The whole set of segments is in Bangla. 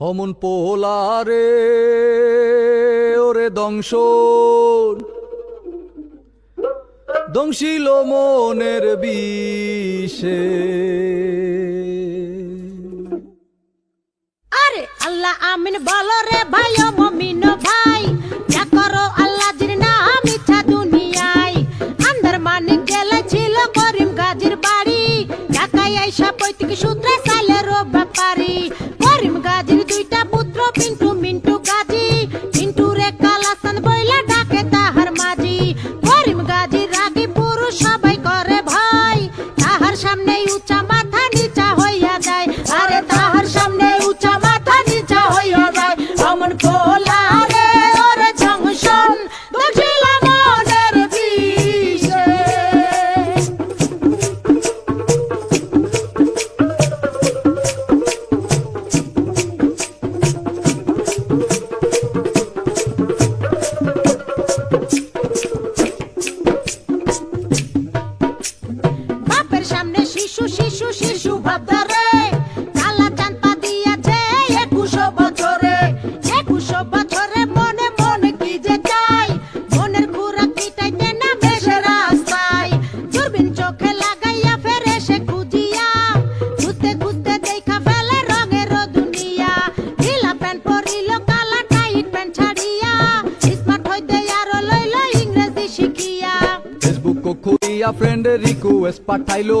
অমন পোলারে, ওরে দংশ দংশিল মনের বিষে। আরে আল্লাহ আমিন বলো রে ভাই মমিন ভাই, যা করো আল্লাহ জির নাম ইচ্ছা দুনিয়ায়। আন্দার মানিক গেলে ছিল করিম গাজীর বাড়ি, ঢাকায় আইসা পৈতৃক সূত্রে সাইলের ব্যাপারী। খুলিয়া ফ্রেন্ড রিকোয়েস্ট পাঠাইলো।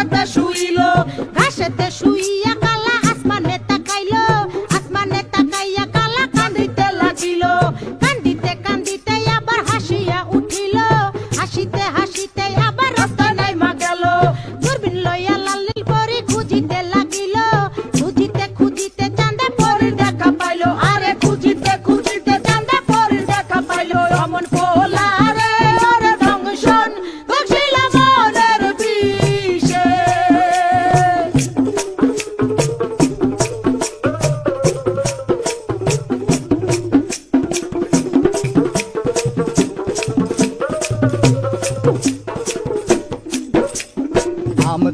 ঘাসেতে শুইল। ঘাসেতে শুইয়া কালা আসমানে তাকাইল আসমানে তাকাইয়া কালা কান্দিতে লাগিল। কান্দিতে কান্দিতে আবার হাসিয়া উঠিল। হাসিতে হাসিতে আবার রাস্তা নাই মা গেল। দূরবীন লইয়া